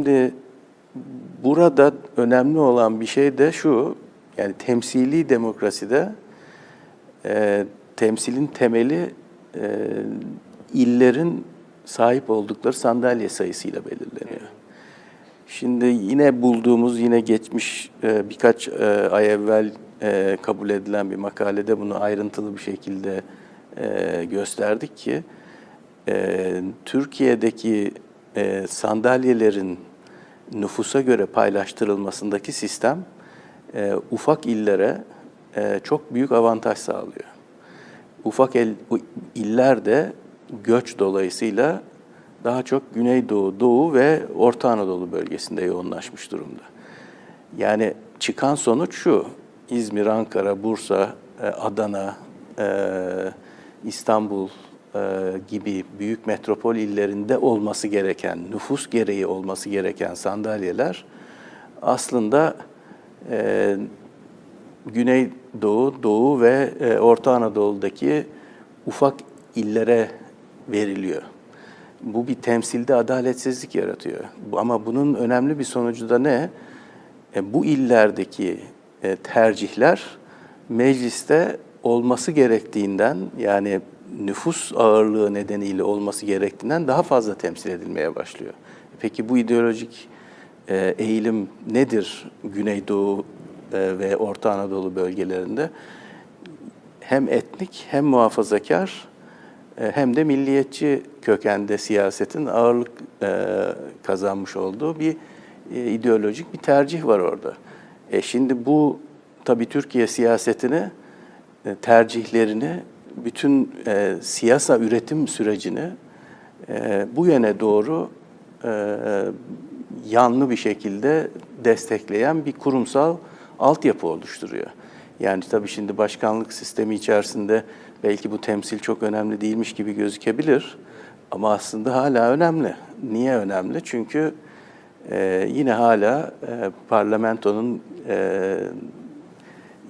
Şimdi burada önemli olan bir şey de şu, yani temsili demokraside e, temsilin temeli e, illerin sahip oldukları sandalye sayısıyla belirleniyor. Şimdi yine bulduğumuz, yine geçmiş e, birkaç e, ay evvel e, kabul edilen bir makalede bunu ayrıntılı bir şekilde e, gösterdik ki e, Türkiye'deki e, sandalyelerin nüfusa göre paylaştırılmasındaki sistem e, ufak illere e, çok büyük avantaj sağlıyor. Ufak el, iller de göç dolayısıyla daha çok Güneydoğu, Doğu ve Orta Anadolu bölgesinde yoğunlaşmış durumda. Yani çıkan sonuç şu, İzmir, Ankara, Bursa, e, Adana, e, İstanbul gibi büyük metropol illerinde olması gereken, nüfus gereği olması gereken sandalyeler aslında e, Güneydoğu, Doğu ve e, Orta Anadolu'daki ufak illere veriliyor. Bu bir temsilde adaletsizlik yaratıyor. Ama bunun önemli bir sonucu da ne? E, bu illerdeki e, tercihler mecliste olması gerektiğinden yani nüfus ağırlığı nedeniyle olması gerektiğinden daha fazla temsil edilmeye başlıyor. Peki bu ideolojik e, eğilim nedir Güneydoğu e, ve Orta Anadolu bölgelerinde? Hem etnik hem muhafazakar e, hem de milliyetçi kökende siyasetin ağırlık kazanmış olduğu bir ideolojik bir tercih var orada. E şimdi bu tabii Türkiye siyasetini, tercihlerini, bütün e, siyasa üretim sürecini e, bu yöne doğru e, yanlı bir şekilde destekleyen bir kurumsal altyapı oluşturuyor. Yani tabii şimdi başkanlık sistemi içerisinde belki bu temsil çok önemli değilmiş gibi gözükebilir ama aslında hala önemli. Niye önemli? Çünkü e, yine hala e, parlamentonun e,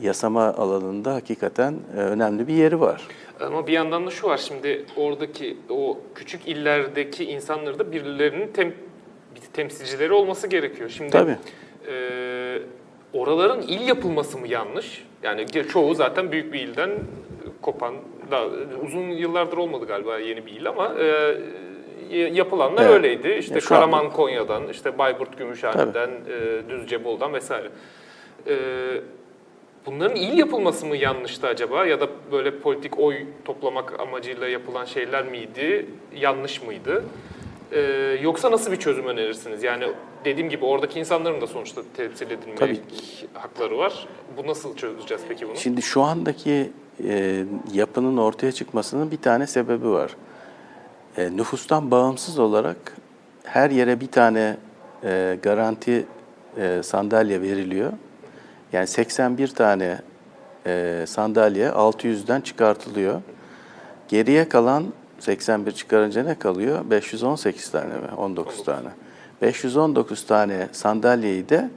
yasama alanında hakikaten e, önemli bir yeri var. Ama bir yandan da şu var şimdi oradaki o küçük illerdeki insanları da birilerinin tem, temsilcileri olması gerekiyor. Şimdi Tabii. e, oraların il yapılması mı yanlış? Yani çoğu zaten büyük bir ilden kopan, daha uzun yıllardır olmadı galiba yeni bir il ama e, yapılanlar Evet. öyleydi. İşte Ya şu anda- Karaman Konya'dan, işte Bayburt Gümüşhane'den, e, Düzce Bol'dan vesaire. E, Bunların il yapılması mı yanlıştı acaba ya da böyle politik oy toplamak amacıyla yapılan şeyler miydi, yanlış mıydı? Ee, yoksa nasıl bir çözüm önerirsiniz? Yani dediğim gibi oradaki insanların da sonuçta temsil edilme Tabii. hakları var. Bu nasıl çözeceğiz peki bunu? Şimdi şu andaki e, yapının ortaya çıkmasının bir tane sebebi var. E, nüfustan bağımsız olarak her yere bir tane e, garanti e, sandalye veriliyor. Yani 81 tane e, sandalye 600'den çıkartılıyor. Geriye kalan 81 çıkarınca ne kalıyor? 518 tane mi? 19 tane. 519 tane sandalyeyi de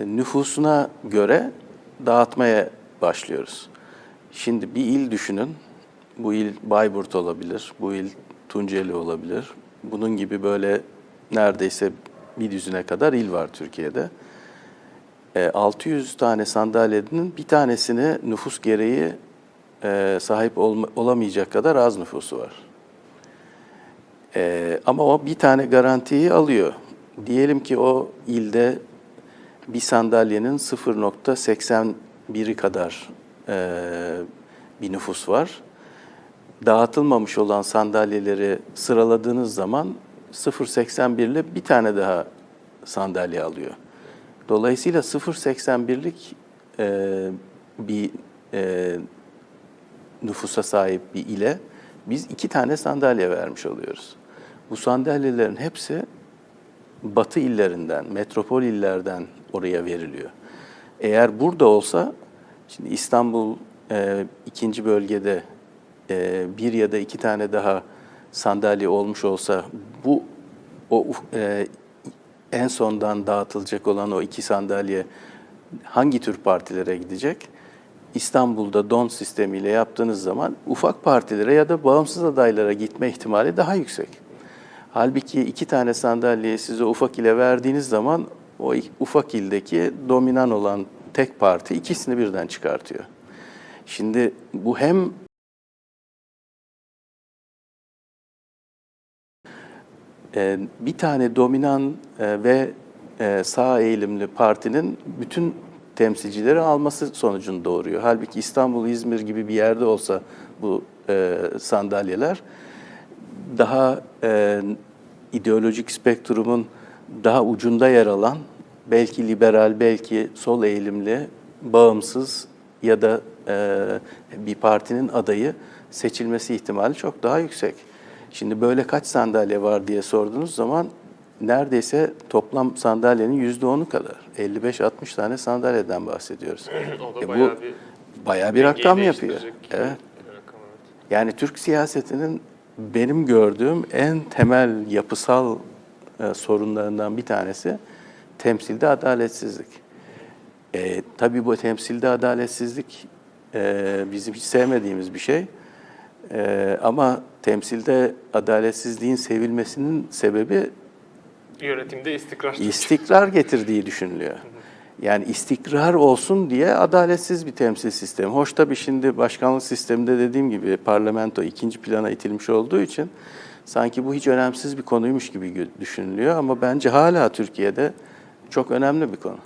nüfusuna göre dağıtmaya başlıyoruz. Şimdi bir il düşünün. Bu il Bayburt olabilir, bu il Tunceli olabilir. Bunun gibi böyle neredeyse bir düzine kadar il var Türkiye'de. E, 600 tane sandalyenin bir tanesini nüfus gereği e, sahip olamayacak kadar az nüfusu var. E, ama o bir tane garantiyi alıyor. Diyelim ki o ilde bir sandalyenin 0.81'i kadar e, bir nüfus var. Dağıtılmamış olan sandalyeleri sıraladığınız zaman 0.81 ile bir tane daha sandalye alıyor. Dolayısıyla 0.81'lik e, bir e, nüfusa sahip bir ile biz iki tane sandalye vermiş oluyoruz. Bu sandalyelerin hepsi batı illerinden, metropol illerden oraya veriliyor. Eğer burada olsa, şimdi İstanbul e, ikinci bölgede e, bir ya da iki tane daha sandalye olmuş olsa bu o e, en sondan dağıtılacak olan o iki sandalye hangi tür partilere gidecek? İstanbul'da don sistemiyle yaptığınız zaman ufak partilere ya da bağımsız adaylara gitme ihtimali daha yüksek. Halbuki iki tane sandalyeyi size ufak ile verdiğiniz zaman o ufak ildeki dominan olan tek parti ikisini birden çıkartıyor. Şimdi bu hem e, bir tane dominan e, ve e, sağ eğilimli partinin bütün temsilcileri alması sonucunu doğuruyor. Halbuki İstanbul, İzmir gibi bir yerde olsa bu e, sandalyeler daha e, ideolojik spektrumun daha ucunda yer alan, belki liberal, belki sol eğilimli, bağımsız ya da e, bir partinin adayı seçilmesi ihtimali çok daha yüksek. Şimdi böyle kaç sandalye var diye sorduğunuz zaman neredeyse toplam sandalyenin yüzde onu kadar. 55-60 tane sandalyeden bahsediyoruz. o da E bu bayağı bir bayağı bir rakam yapıyor. Evet. bir rakam, evet. Yani Türk siyasetinin benim gördüğüm en temel yapısal e, sorunlarından bir tanesi temsilde adaletsizlik. E, tabii bu temsilde adaletsizlik e, bizim hiç sevmediğimiz bir şey. E, ama temsilde adaletsizliğin sevilmesinin sebebi Yönetimde istikrar. istikrar getirdiği düşünülüyor. Yani istikrar olsun diye adaletsiz bir temsil sistemi. Hoş tabii şimdi başkanlık sisteminde dediğim gibi parlamento ikinci plana itilmiş olduğu için sanki bu hiç önemsiz bir konuymuş gibi düşünülüyor ama bence hala Türkiye'de çok önemli bir konu.